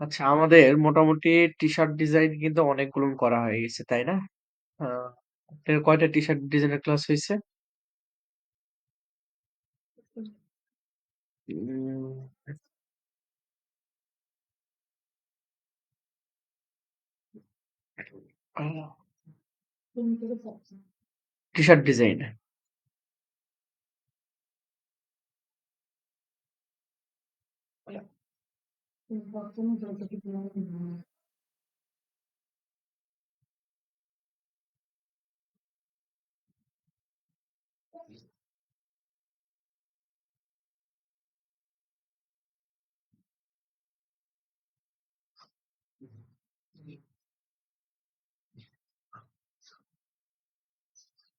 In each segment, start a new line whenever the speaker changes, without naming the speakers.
আচ্ছা আমাদের মোটামুটি টি-শার্ট ডিজাইন কিন্তু অনেকগুলো করা হয়ে গেছে, তাই না? আ কয়টা টি-শার্ট ডিজাইনের class? Um T shirt design. Voltamos ao tribunal que mar.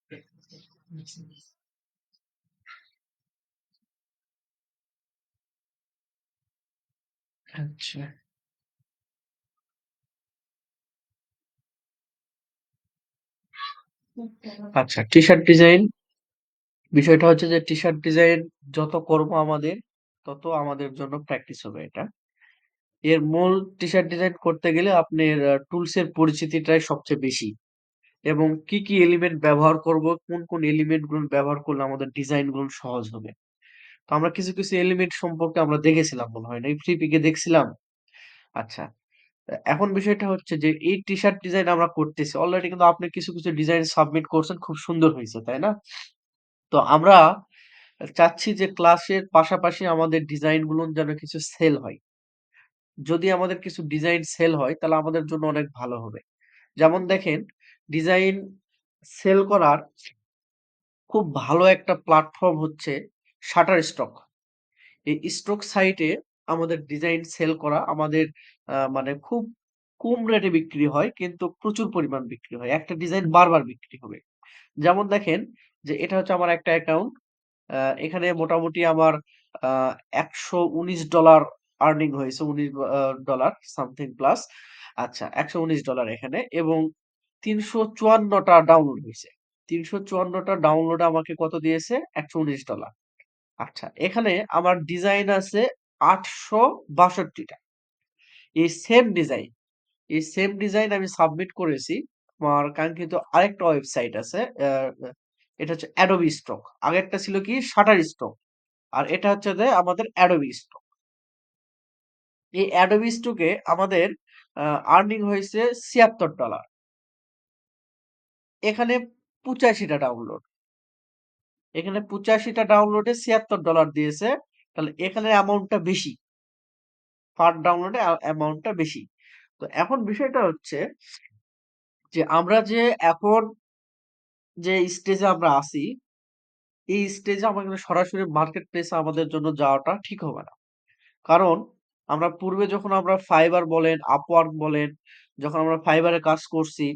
Thank you. আচ্ছা। আচ্ছা টি-শার্ট ডিজাইন বিষয়টা হচ্ছে যে টি-শার্ট ডিজাইন যত করব আমাদের, তত আমাদের জন্য প্র্যাকটিস হবে এটা। এর মূল টি-শার্ট ডিজাইন করতে গেলে আপনার টুলস এর পরিচিতিটাই সবচেয়ে বেশি। এবং কি, কি এলিমেন্ট ব্যবহার করব, কোন, কোন এলিমেন্টগুলো ব্যবহার করলে আমাদের ডিজাইনগুলো সহজ হবে। তো আমরা কিছু, কিছু এলিমেন্ট সম্পর্কে আমরা দেখেছিলাম মনে হয় না? ফ্রি পিকে দেখছিলাম? আচ্ছা। এখন বিষয়টা হচ্ছে যে এই টি-শার্ট ডিজাইন আমরা করতেছি। অলরেডি কিন্তু আপনি কিছু, কিছু ডিজাইন সাবমিট করছেন খুব সুন্দর হইছে, তাই না? তো আমরা চাচ্ছি যে ক্লাসের পাশাপাশি আমাদের ডিজাইনগুলো যেন কিছু সেল হয়। যদি আমাদের কিছু ডিজাইন সেল হয় তাহলে আমাদের জন্য অনেক ভালো হবে। যেমন দেখেন ডিজাইন সেল করার খুব ভালো একটা প্ল্যাটফর্ম হচ্ছে Shutterstock। এই স্টক সাইটে আমাদের ডিজাইন সেল করা আমাদের, আ মানে খুব কম রেটে বিক্রি হয় কিন্তু প্রচুর পরিমাণ বিক্রি হয়। একটা ডিজাইন বারবার বিক্রি হবে। যেমন দেখেন যে এটা হচ্ছে আমার একটা অ্যাকাউন্ট। এখানে মোটামুটি আমার, আ $১১৯ আর্নিং হয়েছে। ১৯ আ, ডলার সামথিং প্লাস। আচ্ছা $১১৯ এখানে এবং তিনশো চুয়ান্নটা ডাউনলোড হয়েছে তিনশো চুয়ান্নটা ডাউনলোড আমাকে কত দিয়েছে? $১১৯ আচ্ছা এখানে আমার ডিজাইন আছে ৮৬২ টা। এই সেম ডিজাইন, এই সেম ডিজাইন আমি সাবমিট করেছি আমার কাঙ্ক্ষিত আরেকটা ওয়েবসাইট আছে। এটা হচ্ছে Adobe Stock। আগেরটা ছিল কি Shutterstock। আর এটা হচ্ছে যে আমাদের অ্যাডোবি Stock। এই অ্যাডোবি এ আমাদের আর্নিং হয়েছে $৭৬ এখানে পঁচাশিটা ডাউনলোড। এখানে পঁচাশিটা ডাউনলোডে $৭৬ দিয়েছে। তাহলে এখানে অ্যামাউন্টটা বেশি। পার ডাউনলোডে অ্যামাউন্টটা বেশি। তো এখন বিষয়টা হচ্ছে যে আমরা যে এখন যে স্টেজে আমরা আছি, এই স্টেজে কিন্তু সরাসরি মার্কেট প্লেস আমাদের জন্য যাওয়াটা ঠিক হবে না। কারণ আমরা পূর্বে যখন আমরা ফাইবার বলেন, Upwork বলেন, যখন আমরা এ কাজ করছি,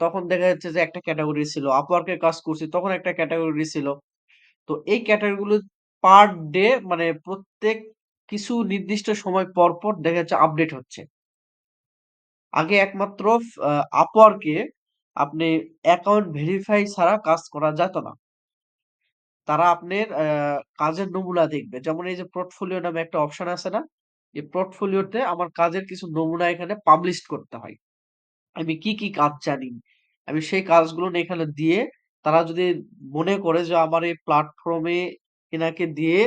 তখন দেখা যাচ্ছে যে একটা ক্যাটাগরি ছিল। এ কাজ করছি তখন একটা ক্যাটাগরি ছিল। তো এই ক্যাটেগরি গুলো পার ডে মানে প্রত্যেক কিছু নির্দিষ্ট সময় পর, পর দেখা যাচ্ছে আপডেট হচ্ছে। আগে একমাত্র ফ আ Upwork এ আপনি অ্যাকাউন্ট ভেরিফাই ছাড়া কাজ করা যেত না। তারা আপনার কাজের নমুনা দেখবে। যেমন এই যে পোর্টফোলিও নামে একটা অপশন আছে না? এই পোর্টফোলিওতে আমার কাজের কিছু নমুনা এখানে পাবলিশ করতে হয়। আমি কি, কি কাজ জানি? আমি সেই কাজগুলো এখানে দিয়ে তারা যদি মনে করে যে আমার এই প্ল্যাটফর্মে এনাকে দিয়ে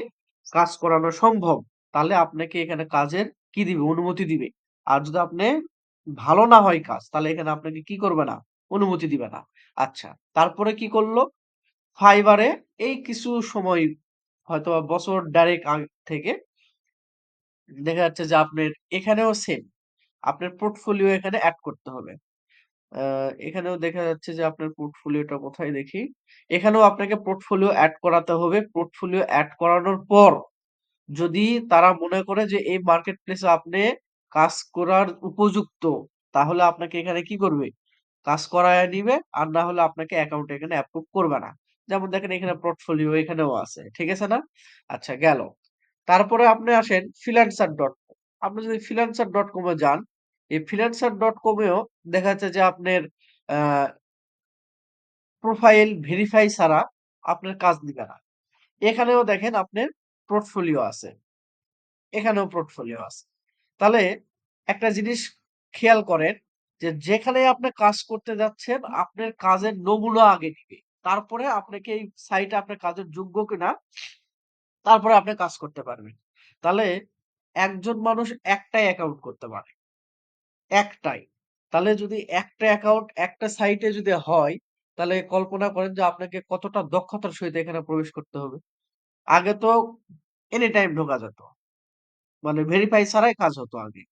কাজ করানো সম্ভব, তাহলে আপনাকে এখানে কাজের কি দিবে? অনুমতি দিবে। আর যদি আপনি ভালো না হয় কাজ, তাহলে এখানে আপনাকে কি করবে না? অনুমতি দিবে না। আচ্ছা, তারপরে কি করল? এ এই কিছু সময় হয়তোবা বছর ১.৫ আগ থেকে দেখা যাচ্ছে যে আপনার এখানেও সেম। আপনার পোর্টফোলিও এখানে অ্যাড করতে হবে। আ এখানেও দেখা যাচ্ছে যে আপনার পোর্টফোলিওটা কোথায় দেখি? এখানেও আপনাকে পোর্টফোলিও অ্যাড করাতে হবে। পোর্টফোলিও এড করানোর পর যদি তারা মনে করে যে এই মার্কেট প্লেস আপনি কাজ করার উপযুক্ত, তাহলে আপনাকে এখানে কি করবে? কাজ করায় নিবে। আর না হলে আপনাকে অ্যাকাউন্ট এখানে অ্যাপ্রুভ করবে না। যেমন দেখেন এখানে পোর্টফোলিও এখানেও আছে। ঠিক আছে না? আচ্ছা গেল। তারপরে আপনি আসেন freelancer.com আপনি যদি freelancer.com এ যান, এই freelancer.com এও দেখা যাচ্ছে যে আপনার প্রোফাইল ভেরিফাই ছাড়া আপনার কাজ দিবে না। এখানেও দেখেন আপনার পোর্টফোলিও আছে। এখানেও পোর্টফোলিও আছে। তাহলে একটা জিনিস খেয়াল করেন যে যেখানে আপনি কাজ করতে যাচ্ছেন, আপনার কাজের নমুনা আগে নিবে। তারপরে আপনাকে এই সাইটে আপনার কাজের যোগ্য কিনা, তারপরে আপনি কাজ করতে পারবেন। তাহলে একজন মানুষ একটাই অ্যাকাউন্ট করতে পারে। একটাই। তাহলে যদি একটা অ্যাকাউন্ট একটা সাইটে যদি হয়, তাহলে কল্পনা করেন যে আপনাকে কতটা দক্ষতার সহিত এখানে প্রবেশ করতে হবে। আগে তো এনিটাইম ঢোকা যেত। মানে ভেরিফাই ছাড়াই কাজ হতো আগে।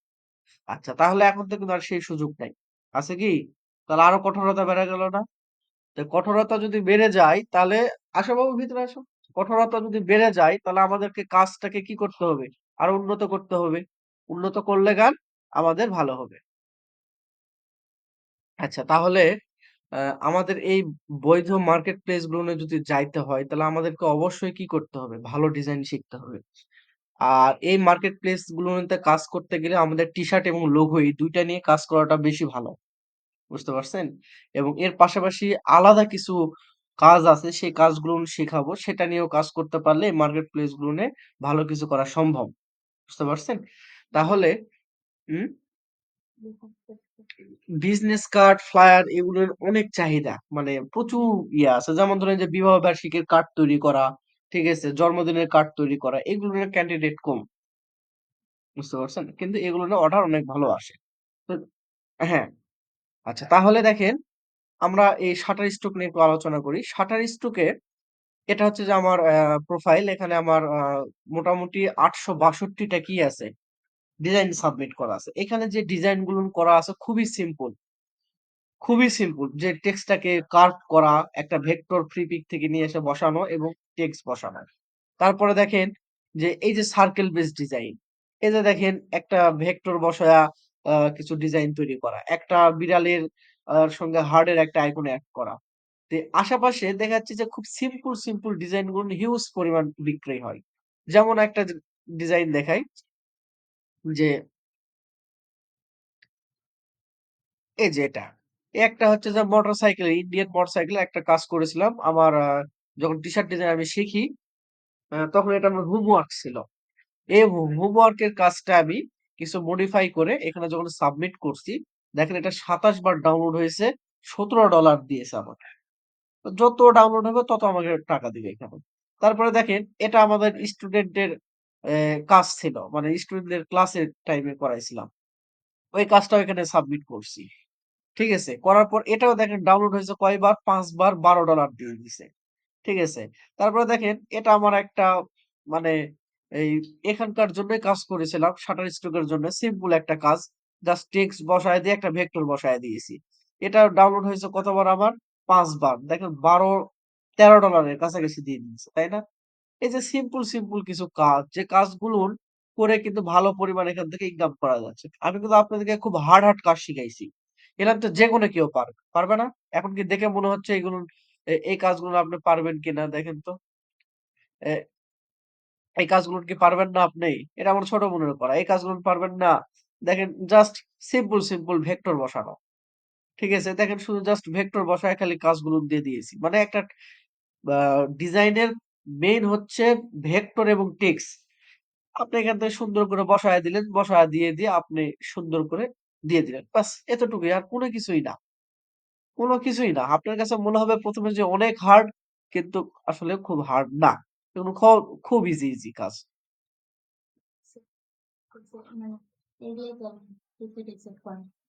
আচ্ছা তাহলে এখন তো কিন্তু আর সেই সুযোগ নাই। আছে কি? তাহলে আরও কঠোরতা বেড়ে গেল না? তো কঠোরতা যদি বেড়ে যায় তাহলে আসো বাবু ভিতরে আসো। কঠোরতা যদি বেড়ে যায় তাহলে আমাদেরকে কাজটাকে কি করতে হবে? আরও উন্নত করতে হবে। উন্নত করলে গান আমাদের ভালো হবে। আচ্ছা তাহলে আমাদের এই বৈধ মার্কেট প্লেস গুলোনে যদি যাইতে হয়, তাহলে আমাদেরকে অবশ্যই কি করতে হবে? ভালো ডিজাইন শিখতে হবে। আর এই মার্কেট প্লেস গুলোতে কাজ করতে গেলে আমাদের টি-শার্ট এবং লোগো এই ২ টা নিয়ে কাজ করাটা বেশি ভালো। বুঝতে পারছেন? এবং এর পাশাপাশি আলাদা কিছু কাজ আছে, সেই কাজগুলো শিখাবো। সেটা নিয়েও কাজ করতে পারলে মার্কেট প্লেস গুলোনে ভালো কিছু করা সম্ভব। বুঝতে পারছেন? তাহলে হুম? বিজনেস কার্ড, ফ্লায়ার এগুলোর অনেক চাহিদা। মানে প্রচুর ইয়ে আছে। যেমন ধরেন যে বিবাহ বার্ষিকীর কার্ড তৈরি করা, ঠিক আছে? জন্মদিনের কার্ড তৈরি করা। এগুলোর ক্যান্ডিডেট কম। বুঝতে পারছেন? কিন্তু এগুলোর অর্ডার অনেক ভালো আসে। হ্যাঁ, আচ্ছা তাহলে দেখেন আমরা এই শাটার স্টক নিয়ে একটু আলোচনা করি। শাটার স্টকে এটা হচ্ছে যে আমার প্রোফাইল। এখানে আমার মোটামুটি ৮৬২ টা কি আছে? ডিজাইন সাবমিট করা আছে। এখানে যে ডিজাইনগুলো করা আছে খুবই সিম্পল। খুবই সিম্পল। যে টেক্সটটাকে কার্ভ করা, একটা ভেক্টর ফ্রি পিক থেকে নিয়ে এসে বসানো এবং টেক্সট বসানো। তারপরে দেখেন যে এই যে সার্কেল বেস ডিজাইন। এই যে দেখেন একটা ভেক্টর বসায়া কিছু ডিজাইন তৈরি করা। একটা বিড়ালের সঙ্গে হার্ডের একটা আইকন এড করা। তে আশেপাশে দেখা যাচ্ছে যে খুব সিম্পল, সিম্পল ডিজাইনগুলো হিউজ পরিমাণ বিক্রি হয়। যেমন একটা ডিজাইন দেখাই যে এই যে এটা। একটা হচ্ছে যে মোটরসাইকেল, ইন্ডিয়ান মোটরসাইকেলের একটা কাজ করেছিলাম। আমার যখন টি-শার্ট ডিজাইন আমি শিখি, তখন এটা আমার হোমওয়ার্ক ছিল। এই হো হোমওয়ার্কের কাজটা আমি কিছু মডিফাই করে এখানে যখন সাবমিট করছি, দেখেন এটা ২৭ বার ডাউনলোড হয়েছে, $১৭ দিয়েছে আমাকে। যত ডাউনলোড হবে তত আমাকে টাকা দিবে এখানে। তারপরে দেখেন এটা আমাদের স্টুডেন্টদের এ কাজ ছিল। মানে স্টুডেন্টদের ক্লাসের টাইমে করাইছিলাম। ওই কাজটাও এখানে সাবমিট করছি। ঠিক আছে? করার পর এটাও দেখেন ডাউনলোড হয়েছে কয়বার? ৫ বার $১২ দিয়ে দিছে। ঠিক আছে? তারপরে দেখেন এটা আমার একটা মানে এই এখানকার জন্যই কাজ করেছিলাম। শাটার স্টকের জন্য সিম্পল একটা কাজ। জাস্ট টেক্সট বসায় দিয়ে একটা ভেক্টর বসায় দিয়েছি। এটা ডাউনলোড হয়েছে কতবার আমার? ৫ বার। দেখেন বারো, তেরো ডলারের কাছাকাছি দিয়ে দিয়েছে। তাই না? এই যে সিম্পল, সিম্পল কিছু কাজ যে কাজগুলোর করে কিন্তু ভালো পরিমাণ এখান থেকে ইনকাম করা যাচ্ছে। আমি কিন্তু আপনাদেরকে খুব হার্ড, হার্ড কাজ শিখাইছি। এগুলা তো যে কোনো কেউ পারবে। পারবে না? এখন কি দেখে মনে হচ্ছে এগুলো এই কাজগুলো আপনি পারবেন কিনা দেখেন তো? এই কাজগুলো কি পারবেন না আপনি? এটা আমার ছোট বোনের করা। এই কাজগুলো পারবেন না? দেখেন জাস্ট সিম্পল, সিম্পল ভেক্টর বসানো। ঠিক আছে? দেখেন শুধু জাস্ট ভেক্টর বসায় খালি কাজগুলো দিয়ে দিয়েছি। মানে একটা ডিজাইনের মেইন হচ্ছে ভেক্টর এবং টেক্সট। আপনি এখান থেকে সুন্দর করে বসায় দিলেন। বসায় দিয়ে, দিয়ে আপনি সুন্দর করে দিয়ে দিলেন। ব্যাস এতটুকুই আর কোনো কিছুই না। কোনো কিছুই না। আপনার কাছে মনে হবে প্রথমে যে অনেক হার্ড কিন্তু আসলে খুব হার্ড না। খুব ইজি, ইজি কাজ।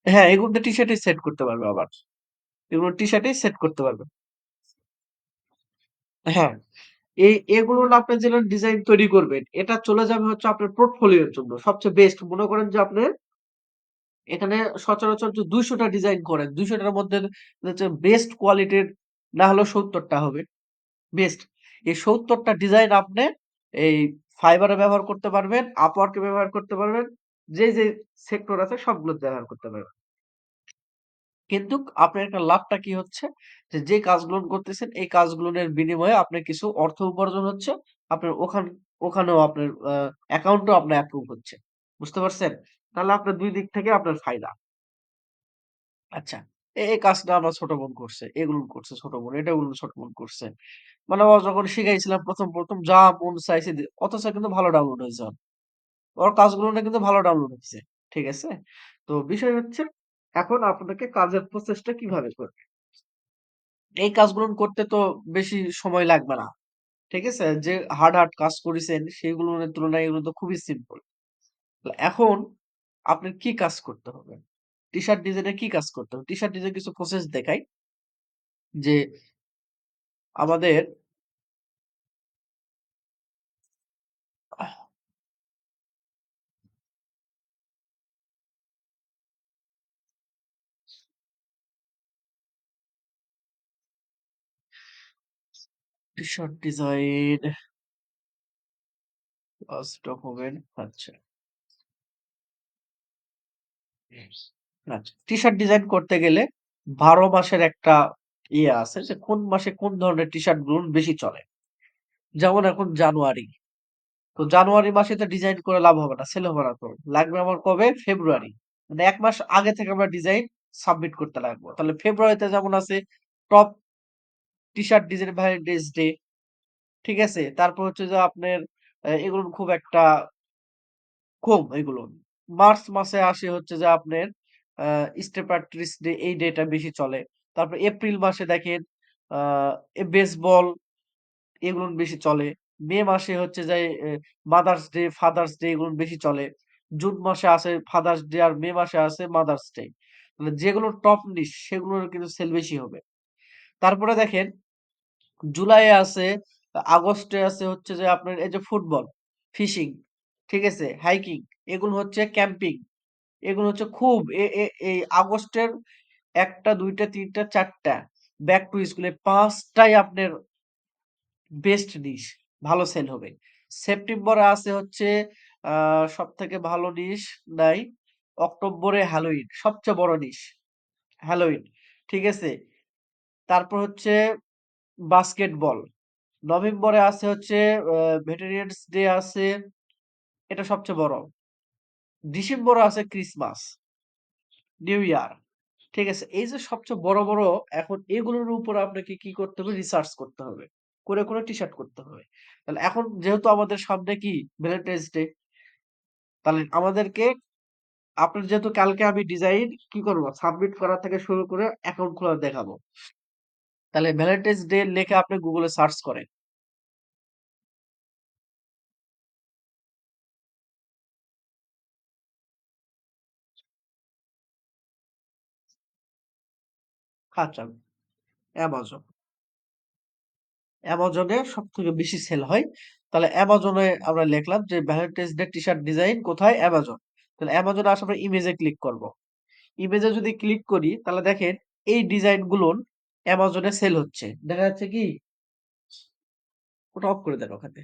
হ্যাঁ, এগুলো দিয়ে টি-শার্টে সেট করতে পারবে আবার। এগুলো টি-শার্টেই সেট করতে পারবে। হ্যাঁ, এই এগুলো না আপনি যেগুলো ডিজাইন তৈরি করবেন, এটা চলে যাবে হচ্ছে আপনার পোর্টফোলিওর জন্য। সবচেয়ে বেস্ট মনে করেন যে আপনি এখানে সচরাচর যে ২০০ টা ডিজাইন করেন, ২০০ টার মধ্যে হচ্ছে বেস্ট কোয়ালিটির না হলেও ৭০ টা হবে। বেস্ট। এই ৭০ টা ডিজাইন আপনি এই এ ব্যবহার করতে পারবেন, এ ব্যবহার করতে পারবেন। যে, যে সেক্টর আছে সবগুলোতে ব্যবহার করতে পারবেন। কিন্তু আপনার একটা লাভটা কি হচ্ছে? যে, যে কাজগুলো করতেছেন এই কাজগুলোর বিনিময়ে আপনার কিছু অর্থ উপার্জন হচ্ছে। আপনার ওখান ওখানেও আপনার অ্যাকাউন্টও আপনার অ্যাপ্রুভ হচ্ছে। বুঝতে পারছেন? তাহলে আপনার দুই দিক থেকে আপনার ফায়দা। আচ্ছা। এই কাজটা আমার ছোট বোন করছে। এগুলো করছে ছোট বোন। এটাগুলো ছোট বোন করছে। মানে ও যখন শিখাইছিলাম ১ম, ১ম যা মন চাইছে অথচ কিন্তু ভালো ডাউনলোড হয়েছে ওর। ওর কাজগুলো না কিন্তু ভালো ডাউনলোড হইছে। ঠিক আছে? তো বিষয় হচ্ছে এখন আপনাকে কাজের প্রসেসটা কীভাবে করবেন? এই কাজগুলো করতে তো বেশি সময় লাগবে না। ঠিক আছে? যে হার্ড, হার্ড কাজ করেছেন সেগুলোর তুলনায় এগুলো তো খুবই সিম্পল। এখন আপনার কি কাজ করতে হবে? টি-শার্ট ডিজাইনের কি কাজ করতে হবে? টি-শার্ট ডিজাইন কিছু প্রসেস দেখাই। যে আমাদের টি-শার্ট ডিজাইন ফার্স্ট ডকুমেন্ট আচ্ছা। আচ্ছা। টি-শার্ট ডিজাইন করতে গেলে ১২ মাসের একটা ইয়ে আছে যে কোন মাসে কোন ধরনের টি-শার্টগুলো বেশি চলে। যেমন এখন জানুয়ারি। তো জানুয়ারি মাসে তো ডিজাইন করে লাভ হবে না, সেল হবে না তো। লাগবে আমার কবে? ফেব্রুয়ারি। মানে ১ মাস আগে থেকে আমরা ডিজাইন সাবমিট করতে লাগবো। তাহলে ফেব্রুয়ারিতে যেমন আছে top T shirt design Valentine's Day. ঠিক আছে? তারপর হচ্ছে যে আপনার এগুলো খুব একটা কম এগুলো। মার্চ মাসে আসে হচ্ছে যে আপনার আ স্টেপ আর্টিস্ট ডে এই ডেটা বেশি চলে। তারপর এপ্রিল মাসে দেখেন বেসবল এগুলো বেশি চলে। মে মাসে হচ্ছে যে মাদার্স ডে, ফাদার্স ডে এগুলো বেশি চলে। জুন মাসে আছে ফাদার্স ডে আর মে মাসে আছে মাদার্স ডে। যেগুলো টপ নিশ সেগুলোর কিন্তু সেল বেশি হবে। তারপরে দেখেন জুলাইয়ে আছে, আগস্টে আছে হচ্ছে যে আপনার এই যে ফুটবল, ফিশিং, ঠিক আছে? হাইকিং এগুলো হচ্ছে ক্যাম্পিং। এগুলো হচ্ছে খুব এই আগস্টের ১ টা ২ টা ৩ টা ৪ টা ব্যাক টু স্কুলে পাঁচটাই আপনার বেস্ট নিশ ভালো সেল হবে। সেপ্টেম্বরে আছে হচ্ছে সব থেকে ভালো নিশ নাই। অক্টোবরে হ্যালোইন সবচেয়ে বড় নিশ। হ্যালোইন, ঠিক আছে? তারপর হচ্ছে বাস্কেটবল। নভেম্বরে আছে হচ্ছে ভেটেরিয়ানস ডে আছে। এটা সবচেয়ে বড়। ডিসেম্বরে আছে ক্রিসমাস। New year. ঠিক আছে? এই যে সবচেয়ে বড়, বড় এখন এগুলোর উপর আপনাকে কি করতে হবে? রিসার্চ করতে হবে। করে, করে টি-শার্ট করতে হবে। তাহলে এখন যেহেতু আমাদের সামনে কি ভ্যালেন্টাইন্স ডে। তাহলে আমাদেরকে আপনার যেহেতু কালকে আমি ডিজাইন কি করব? সাবমিট করা থেকে শুরু করে অ্যাকাউন্ট খোলা দেখাবো। তাহলে ভ্যালেন্টাইন্স ডে লেখে আপনি গুগলে সার্চ করেন। Amazon। Amazon এ সবথেকে বেশি সেল হয়। তাহলে এ আমরা লিখলাম যে Valentine's Day T shirt design কোথায়? Amazon। তাহলে এ আসার পর ইমেজ ক্লিক করব। ইমেজ যদি ক্লিক করি, তাহলে দেখেন এই ডিজাইন গুলোন এ সেল হচ্ছে। দেখা যাচ্ছে কি? ওটা অফ করে দেন ওখানে।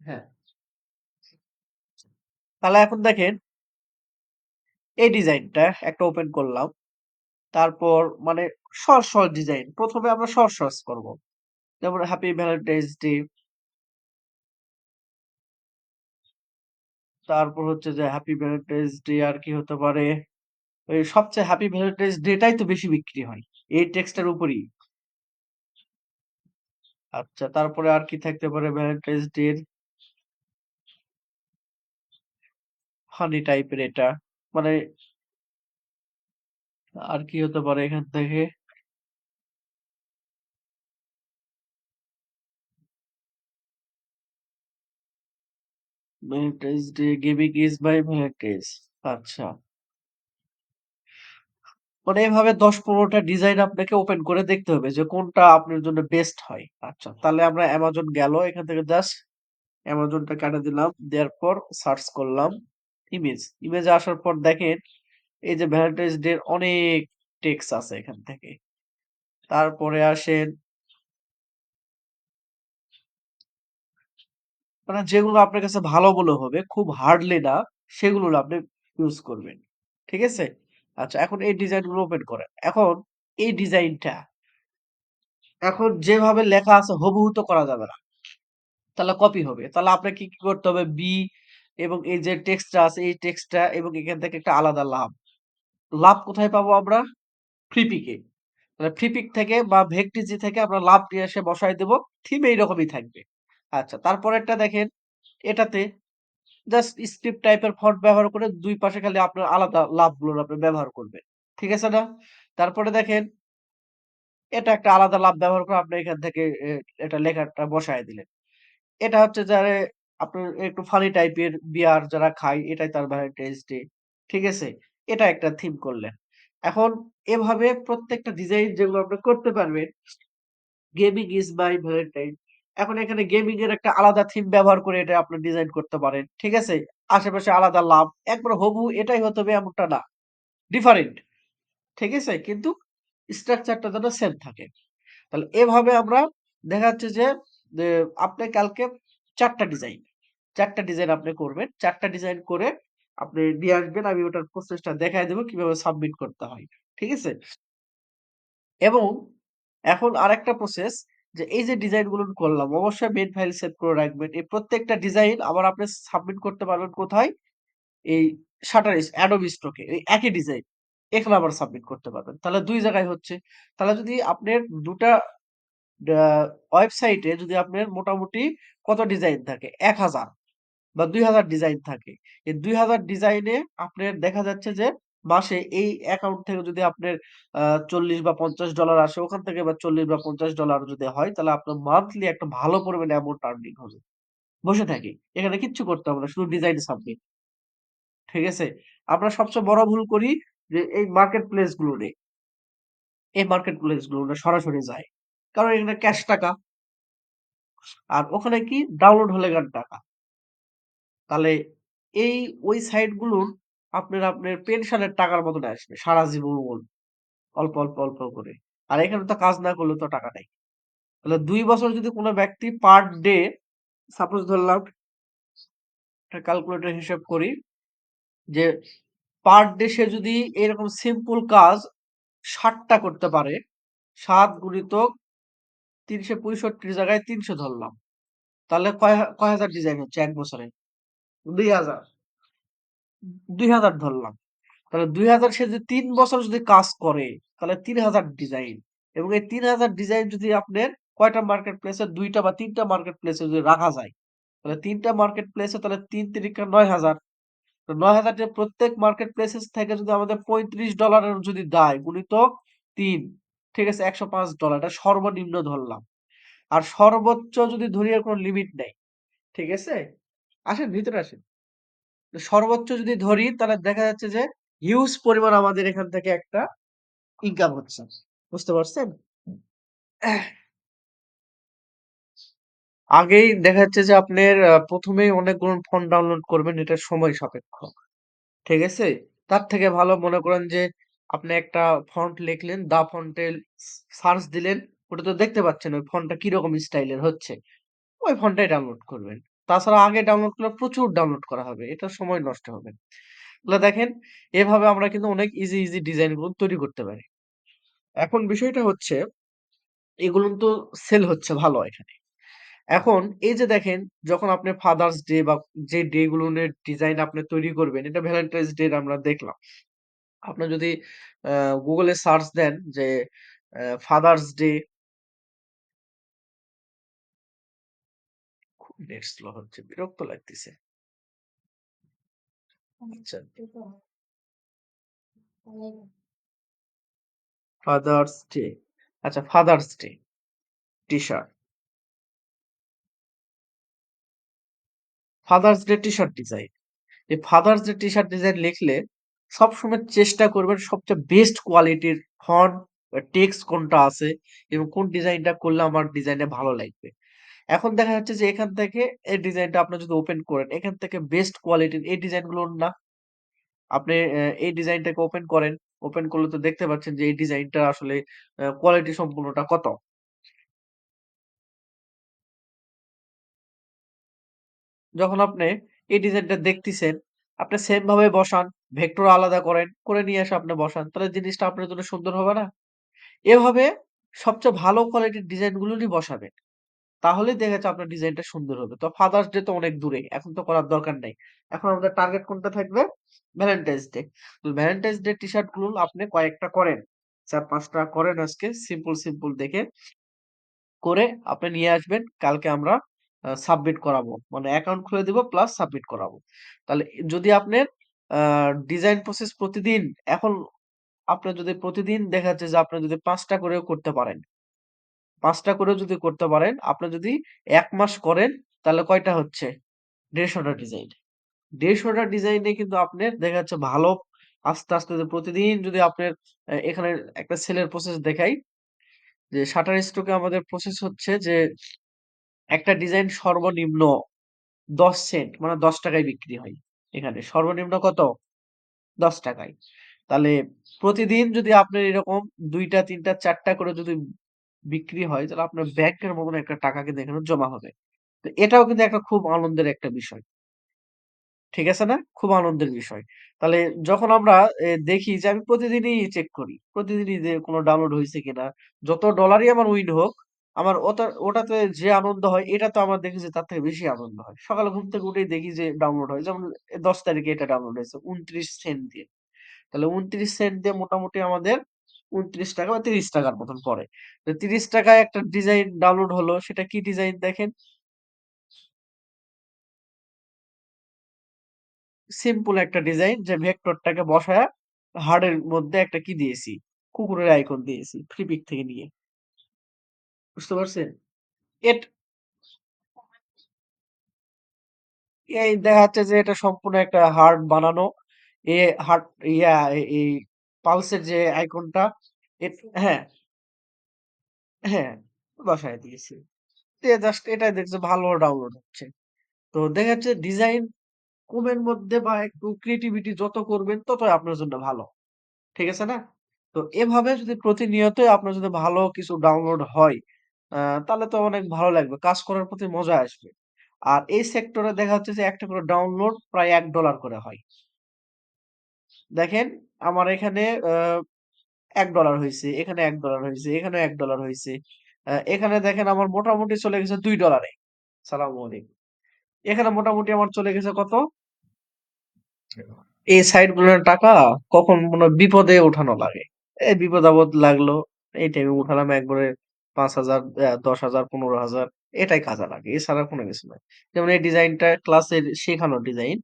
হ্যাঁ। তাহলে এখন দেখেন এই ডিজাইনটা একটা ওপেন করলাম। তারপর মানে শর্ট, শর্ট ডিজাইন। ১ম এ আমরা শর্ট সার্চ করব। যেমন হ্যাপি ভ্যালেন্টাইন্স ডে। তারপর হচ্ছে যে হ্যাপি ভ্যালেন্টাইন্স ডে আর কি হতে পারে? ওই সবচেয়ে হ্যাপি ভ্যালেন্টাইন্স ডে টাই তো বেশি বিক্রি হয়। এই টেক্সটের উপরই। আচ্ছা তারপরে আর কি থাকতে পারে ভ্যালেন্টাইন্স ডে হানি টাইপের এটা। মানে আর কি হতে পারে এখান থেকে? Valentine's Day giving is by Valentine's আচ্ছা। মানে এভাবে ১০-১৫ টা ডিজাইন আপনাকে ওপেন করে দেখতে হবে যে কোনটা আপনার জন্য বেস্ট হয়। আচ্ছা তাহলে আমরা Amazon গেল। এখান থেকে জাস্ট Amazon টা কাটা দিলাম। দেওয়ার পর সার্চ করলাম ইমেজ। ইমেজে আসার পর দেখেন, এই যে ভ্যালেন্টাইন্স ডে অনেক টেক্সট আছে এখান থেকে। তারপরে আসেন মানে যেগুলো আপনার কাছে ভালো মনে হবে, খুব হার্ডলি না, সেগুলো আপনি ইউজ করবেন। ঠিক আছে? আচ্ছা এখন এই ডিজাইনগুলো ওপেন করেন। এখন এই ডিজাইনটা এখন যেভাবে লেখা আছে হুবহু তো করা যাবে না। তাহলে কপি হবে। তাহলে আপনাকে কি করতে হবে? বি এবং এই যে টেক্সটটা আছে এই টেক্সটটা এবং এখান থেকে একটা আলাদা লাভ। লাভ কোথায় পাবো আমরা? ফ্রিপিকে। তাহলে ফ্রিপিক থেকে বা ভেকটিজি থেকে আমরা লাভ নিয়ে এসে বসায় দেব। থিম এইরকমই থাকবে। আচ্ছা তারপরেরটা দেখেন, এটাতে জাস্ট স্ক্রিপ্ট টাইপের ফন্ট ব্যবহার করে দুই পাশে খালি আপনার আলাদা লাভগুলো আপনি ব্যবহার করবেন। ঠিক আছে না? তারপরে দেখেন, এটা একটা আলাদা লাভ ব্যবহার করে আপনি এখান থেকে এটা লেখাটা বসায় দিলেন। এটা হচ্ছে যারে আপনার একটু ফানি টাইপের বিয়ার যারা খায়, এটাই তার ভ্যালেন্টাইনস ডে। ঠিক আছে? এটা একটা থিম করলেন। এখন এভাবে প্রত্যেকটা ডিজাইন যেগুলো আপনি করতে পারবেন গেমিং ইজ মাই ভ্যালেন্টাইন। এখন এখানে গেমিং এর একটা আলাদা থিম ব্যবহার করে এটা আপনি ডিজাইন করতে পারেন। ঠিক আছে? আশেপাশে আলাদা লাভ। একবারে হুবহু এটাই হতে হবে এমনটা না। ডিফারেন্ট। ঠিক আছে? কিন্তু স্ট্রাকচারটা যেন সেম থাকে। তাহলে এভাবে আমরা দেখা যাচ্ছে যে, আপনি কালকে ৪ টা ডিজাইন, ৪ টা ডিজাইন আপনি করবেন। চারটা ডিজাইন করে আপনি নিয়ে আসবেন। আমি ওটার প্রসেসটা দেখাই দেব কীভাবে সাবমিট করতে হয়। ঠিক আছে? এবং এখন আরেকটা প্রসেস যে এই যে ডিজাইনগুলো করলাম, অবশ্যই মেইন ফাইল সেভ করে রাখবেন। এই প্রত্যেকটা ডিজাইন আবার আপনি সাবমিট করতে পারবেন কোথায়? এই is Adobe Stock এই একই ডিজাইন। এখানে আবার সাবমিট করতে পারবেন। তাহলে দুই জায়গায় হচ্ছে। তাহলে যদি আপনার ২ টা ডা ওয়েবসাইটে যদি আপনার মোটামুটি কত ডিজাইন থাকে? ১০০০ বা ২০০০ ডিজাইন থাকে। এই ২০০০ ডিজাইনে আপনার দেখা যাচ্ছে যে মাসে এই অ্যাকাউন্ট থেকে যদি আপনার ৪০ বা $৫০ আসে, ওখান থেকে বা ৪০ বা $৫০ যদি হয়, তাহলে আপনার মান্থলি একটা ভালো পরিমাণে অ্যামাউন্ট আর্নিং হবে। বসে থাকি। এখানে কিচ্ছু করতে হবে না। শুধু ডিজাইন সাবমিট। ঠিক আছে? আমরা সবচেয়ে বড় ভুল করি যে এই মার্কেট প্লেসগুলো নিয়ে। এই মার্কেট প্লেসগুলো সরাসরি যায়। কারণ এখানে ক্যাশ টাকা। আর ওখানে কি ডাউনলোড হলে গান টাকা। তাহলে এই, ওই সাইটগুলোর আপনার, আপনার পেনশনের টাকার মতন আসবে সারা জীবন অল্প, অল্প, অল্প করে। আর এখানে তো কাজ না করলে তো টাকা নাই। তাহলে দুই বছর যদি কোনো ব্যক্তি পার ডে সাপোজ ধরলাম ক্যালকুলেটর হিসাব করি যে পার ডে সে যদি এরকম সিম্পল কাজ ৬০ টা করতে পারে ৭ গুণিতক ৩৬৫ জায়গায় ৩০০ ধরলাম। তাহলে কয় কয় হাজার ডিজাইন হচ্ছে এক বছরে? ২০০০ ২০০০ ধরলাম। তাহলে ২০০০ সে যদি ৩ বছর যদি কাজ করে তাহলে ৩০০০ ডিজাইন এবং এই ৩০০০ ডিজাইন যদি আপনার কয়টা মার্কেট প্লেসে ২ টা বা ৩ টা মার্কেট প্লেসে যদি রাখা যায়, তাহলে ৩ টা মার্কেট প্লেসে তাহলে ৩ তিরিকা ৯০০০ তো ৯০০০ টা প্রত্যেক মার্কেট প্লেসেস থেকে যদি আমাদের $৩৫ এর যদি দেয় গুণিতক ৩ ঠিক আছে? $১০৫ এটা সর্বনিম্ন ধরলাম। আর সর্বোচ্চ যদি ধরি কোন লিমিট নাই। ঠিক আছে? আসেন ভিতরে আসেন। সর্বোচ্চ যদি ধরি তাহলে দেখা যাচ্ছে যে হিউজ পরিমাণ আমাদের এখান থেকে একটা ইনকাম হচ্ছে। বুঝতে পারছেন? আগেই দেখা যাচ্ছে যে আপনার আ ১ম এই অনেকগুলো ফন্ট ডাউনলোড করবেন এটা সময় সাপেক্ষ। ঠিক আছে? তার থেকে ভালো মনে করেন যে আপনি একটা ফন্ট লিখলেন, দা ফন্টে সার্চ দিলেন, ওটা তো দেখতে পাচ্ছেন ওই ফন্টটা কীরকম স্টাইলের হচ্ছে। ওই ফন্টটাই ডাউনলোড করবেন। তাছাড়া আগে ডাউনলোড করলে প্রচুর ডাউনলোড করা হবে। এটা সময় নষ্ট হবে। তাহলে দেখেন এভাবে আমরা কিন্তু অনেক ইজি, ইজি ডিজাইনগুলো তৈরি করতে পারি। এখন বিষয়টা হচ্ছে এগুলো তো সেল হচ্ছে ভালো এখানে। এখন এই যে দেখেন যখন আপনি ফাদার্স ডে বা যে ডে গুলোনের ডিজাইন আপনি তৈরি করবেন এটা ভ্যালেন্টাইনস ডে আমরা দেখলাম। আপনি যদি গুগলে সার্চ দেন যে ফাদার্স ডে নেট স্লো হচ্ছে। বিরক্ত লাগতেছে। আচ্ছা। Father's Day. আচ্ছা Father's Day T shirt. Father's Day T shirt design. এই Father's Day T shirt design লিখলে সবসময় চেষ্টা করবেন সবচেয়ে বেস্ট কোয়ালিটির ফন্ট, টেক্সট কোনটা আছে এবং কোন ডিজাইনটা করলে আমার ডিজাইনে ভালো লাগবে। এখন দেখা যাচ্ছে যে এখান থেকে এই ডিজাইনটা আপনি যদি ওপেন করেন, এখান থেকে বেস্ট কোয়ালিটির এই ডিজাইনগুলো না। আপনি এই ডিজাইনটাকে ওপেন করেন। ওপেন করলে তো দেখতে পাচ্ছেন যে এই ডিজাইনটা আসলে কোয়ালিটি সম্পূর্ণটা কত। যখন আপনি এই ডিজাইনটা দেখতেছেন, আপনি সেম ভাবে বসান, ভেক্টর আলাদা করেন, করে নিয়ে এসে আপনি বসান। তাহলে জিনিসটা আপনার জন্য সুন্দর হবে না? এভাবে সবচেয়ে ভালো কোয়ালিটির ডিজাইন গুলোরই বসাবেন। তাহলেই দেখা যাচ্ছে আপনার ডিজাইনটা সুন্দর হবে। তো ফাদার্স ডে তো অনেক দূরে। এখন তো করার দরকার নাই। এখন আমাদের টার্গেট কোনটা থাকবে? Valentine's Day. তো ভ্যালেন্টাইনস ডে টি-শার্টগুলো আপনি কয়েকটা করেন। ৪-৫ করেন আজকে সিম্পল, সিম্পল দেখে। করে আপনি নিয়ে আসবেন। কালকে আমরা সাবমিট করাবো। মানে অ্যাকাউন্ট খুলে দিব প্লাস সাবমিট করাবো। তাহলে যদি আপনার ডিজাইন প্রসেস প্রতিদিন এখন আপনার যদি প্রতিদিন দেখা যাচ্ছে যে আপনি যদি পাঁচটা করেও করতে পারেন। ৫ টা করেও যদি করতে পারেন, আপনি যদি এক মাস করেন তাহলে কয়টা হচ্ছে? দেড়শোটা ডিজাইন। দেড়শোটা ডিজাইনে কিন্তু আপনার দেখা যাচ্ছে ভালো আস্তে, আস্তে প্রতিদিন যদি আপনার এখানে একটা সেলের প্রসেস দেখাই। যে শাটার স্টকে আমাদের প্রসেস হচ্ছে যে একটা ডিজাইন সর্বনিম্ন ১০ সেন্ট মানে দশ টাকায় বিক্রি হয়। এখানে সর্বনিম্ন কত? দশ টাকায়। তাহলে প্রতিদিন যদি আপনার এরকম ২ টা, ৩ টা, ৪ টা করে যদি বিক্রি হয় তাহলে আপনার ব্যাংকের মতন একটা টাকা কিন্তু এখানে জমা হবে। তো এটাও কিন্তু একটা খুব আনন্দের একটা বিষয়। ঠিক আছে না? খুব আনন্দের বিষয়। তাহলে যখন আমরা দেখি যে আমি প্রতিদিনই চেক করি। প্রতিদিনই যে কোনো ডাউনলোড হয়েছে কিনা। যত ডলারই আমার উইন হোক, আমার ওটা ওটাতে যে আনন্দ হয় এটা তো আমার দেখি যে তার থেকে বেশি আনন্দ হয়। সকালে ঘুম থেকে উঠেই দেখি যে ডাউনলোড হয়। যেমন দশ তারিখে এটা ডাউনলোড হয়েছে ২৯ সেন্ট দিয়ে। তাহলে ২৯ সেন্ট দিয়ে মোটামুটি আমাদের ৳২৯ বা তিরিশ টাকার মতন পড়ে। তো ৳৩০ য় একটা ডিজাইন ডাউনলোড হলো। সেটা কি ডিজাইন দেখেন? সিম্পল একটা ডিজাইন যে ভেক্টরটাকে বসায়া হার্টের মধ্যে একটা কি দিয়েছি? কুকুরের আইকন দিয়েছি। ফ্রি পিক থেকে নিয়ে। বুঝতে পারছেন? এট এই দেখা যাচ্ছে যে এটা সম্পূর্ণ একটা হার্ড বানানো। এ হার্ট ইয়া, এই পালসের যে আইকনটা হ্যাঁ, হ্যাঁ, বসায় দিয়েছি। দিয়ে জাস্ট এটাই দেখছে ভালো ডাউনলোড হচ্ছে। তো দেখা যাচ্ছে ডিজাইন কমের মধ্যে বা একটু ক্রিয়েটিভিটি যত করবেন ততই আপনার জন্য ভালো। ঠিক আছে না? তো এভাবে যদি প্রতিনিয়তই আপনার যদি ভালো কিছু ডাউনলোড হয়, আ তাহলে তো অনেক ভালো লাগবে। কাজ করার প্রতি মজা আসবে। আর এই সেক্টরে দেখা যাচ্ছে যে একটা করে ডাউনলোড প্রায় $১ করে হয়। দেখেন আমার এখানে আ $১ হইছে, এখানে $১ হইছে, এখানেও $১ হইছে। আ এখানে দেখেন আমার মোটামুটি চলে গেছে $২ এ। সালামু। এখানে মোটামুটি আমার চলে গেছে কত? এই সাইটগুলোর টাকা কখন কোনো বিপদে উঠানো লাগে। এই বিপদ-আপদ লাগল, এই টাইমে উঠালাম একবারে ৫,০০০, আ ১০,০০০, ১৫,০০০ এটাই কাজে লাগে। এছাড়া কোনো কিছু না। যেমন এই ডিজাইনটা ক্লাসের শেখানোর ডিজাইন।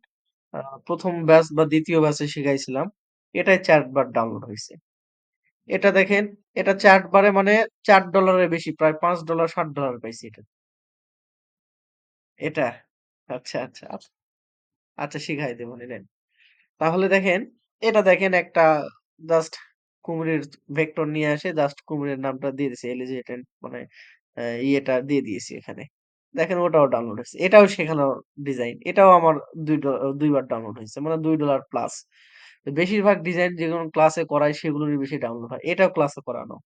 আ ১ম ব্যাচ বা ২য় ব্যাচে শিখাইছিলাম। এটাই ৪ বার ডাউনলোড হইছে। এটা দেখেন, এটা ৪ বারে মানে $৪ এর বেশি প্রায় $৫, $৭ পাইছি এটা। এটা? আচ্ছা, আচ্ছা, আচ্ছা। আচ্ছা শিখাই দেব নিনেন। তাহলে দেখেন, এটা দেখেন একটা জাস্ট কুমিরের ভেক্টর নিয়ে আসে জাস্ট কুমিরের নামটা দিয়ে দিছি। এলিজেটেন্ট মানে ইয়েটা দিয়ে দিয়েছি এখানে। দেখেন ওটাও ডাউনলোড হয়েছে এটাও শেখানোর ডিজাইন। এটাও আমার ২ ড ২ ডাউনলোড হয়েছে মানে $২ প্লাস। বেশিরভাগ ডিজাইন যেগুলো ক্লাসে করাই সেগুলোরই বেশি ডাউনলোড হয়। এটাও ক্লাসে করানো।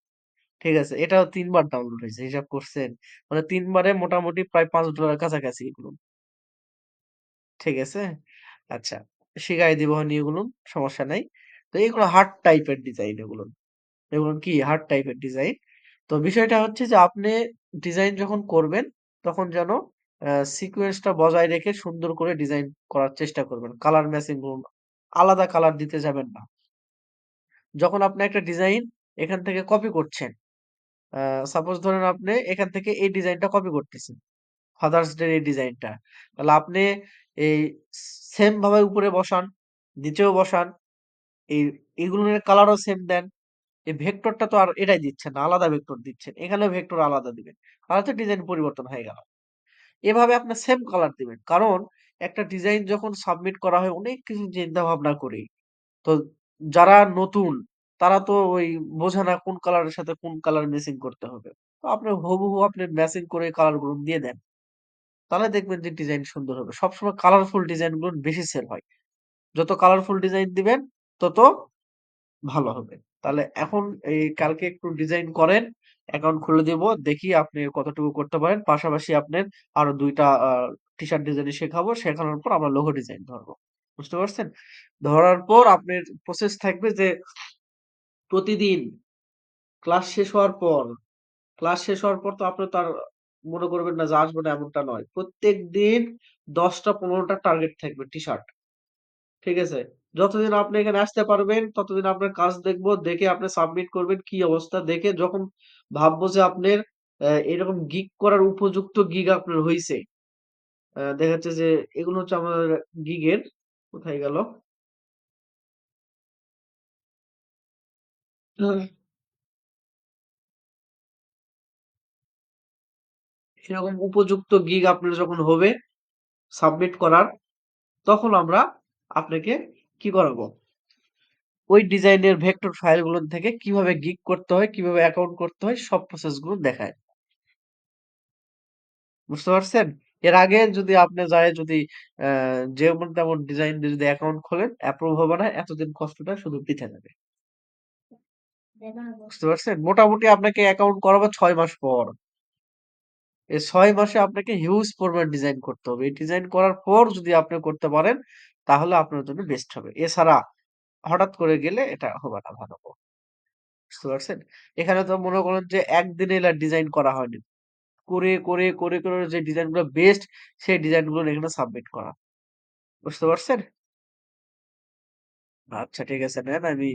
ঠিক আছে? এটাও তিনবার ডাউনলোড হয়েছে হিসাব করছেন? মানে তিনবারে মোটামুটি প্রায় পাঁচ ডলার কাছাকাছি এগুলো। ঠিক আছে? আচ্ছা। শিখাই দিব এগুলো, সমস্যা নাই। তো এগুলো হার্ড টাইপের ডিজাইন এগুলো। এগুলো কি হার্ট টাইপের ডিজাইন। তো বিষয়টা হচ্ছে যে আপনি ডিজাইন যখন করবেন তখন যেন আ সিকোয়েন্স টা বজায় রেখে সুন্দর করে ডিজাইন করার চেষ্টা করবেন। কালার ম্যাচিং করুন। আলাদা কালার দিতে যাবেন না। যখন আপনি একটা ডিজাইন এখান থেকে কপি করছেন। সাপোজ ধরেন আপনি এখান থেকে এই ডিজাইনটা কপি করতেছেন। ফাদার্স ডে এই ডিজাইনটা। তাহলে আপনি এই সেম ভাবে উপরে বসান, নিচেও বসান। এই এগুলোর কালারও সেম দেন। এই ভেক্টরটা তো আর এটাই দিচ্ছেন না, আলাদা ভেক্টর দিচ্ছেন। এখানেও ভেক্টর আলাদা দিবেন। তাহলে তো ডিজাইন পরিবর্তন হয়ে গেল। এভাবে আপনার সেম কালার দিবেন। কারণ একটা ডিজাইন যখন সাবমিট করা হয় অনেক কিছু চিন্তা ভাবনা করি। তো যারা নতুন তারা তো ওই বোঝে না কোন কালারের সাথে কোন কালার ম্যাচিং করতে হবে। তো আপনি হুবহু আপনি ম্যাচিং করে কালারগুলো দিয়ে দেন। তাহলে দেখবেন যে ডিজাইন সুন্দর হবে। সবসময় কালারফুল ডিজাইনগুলো বেশি সেল হয়। যত কালারফুল ডিজাইন দিবেন তত ভালো হবে। তাহলে এখন এই কালকে একটু ডিজাইন করেন। অ্যাকাউন্ট খুলে দিব। দেখি আপনি কতটুকু করতে পারেন। পাশাপাশি আপনার আরও ২ টা আ টি-শার্ট ডিজাইন শেখাবো। শেখানোর পর আমরা লোগো ডিজাইন ধরবো। বুঝতে পারছেন? ধরার পর আপনার প্রসেস থাকবে যে প্রতিদিন ক্লাস শেষ হওয়ার পর, ক্লাস শেষ হওয়ার পর তো আপনি তার মনে করবেন না যে আসব না এমনটা নয়। প্রত্যেকদিন ১০ টা ১৫ টা টার্গেট থাকবে টি-শার্ট। ঠিক আছে? যতদিন আপনি এখানে আসতে পারবেন, ততদিন আপনার কাজ দেখব। দেখে আপনি সাবমিট করবেন। কি অবস্থা দেখে যখন ভাববো যে আপনার এরকম গিগ করার উপযুক্ত গিগ আপনার হইছে। আ দেখা যাচ্ছে যে এগুলো হচ্ছে আমার গিগের কোথায় গেল? হুম। সেরকম উপযুক্ত গিগ আপনার যখন হবে সাবমিট করার, তখন আমরা আপনাকে কি করাবো? ওই ডিজাইনের ভেক্টর ফাইলগুলো থেকে কীভাবে গিগ করতে হয়, কীভাবে অ্যাকাউন্ট করতে হয় সব প্রসেসগুলো দেখায়। বুঝতে পারছেন? এর আগে যদি আপনি যায় যদি যেমন তেমন ডিজাইন যদি অ্যাকাউন্ট খোলেন, অ্যাপ্রুভ হবে না। এতদিন কষ্টটা শুধু বৃথা যাবে। বুঝতে পারছেন? মোটামুটি আপনাকে অ্যাকাউন্ট করাবো ছয় মাস পর। এই ছয় মাসে আপনাকে হিউজ পরিমাণ ডিজাইন করতে হবে। এই ডিজাইন করার পর যদি আপনি করতে পারেন, তাহলে আপনার জন্য বেস্ট হবে। এছাড়া হঠাৎ করে গেলে এটা হবে না ভালো। বুঝতে পারছেন? এখানে তো মনে করেন যে একদিনে এলা ডিজাইন করা হয়নি। করে, করে, করে, করে যে ডিজাইনগুলো বেস্ট সেই ডিজাইনগুলো এখানে সাবমিট করা। বুঝতে পারছেন? আচ্ছা ঠিক আছে নেন আমি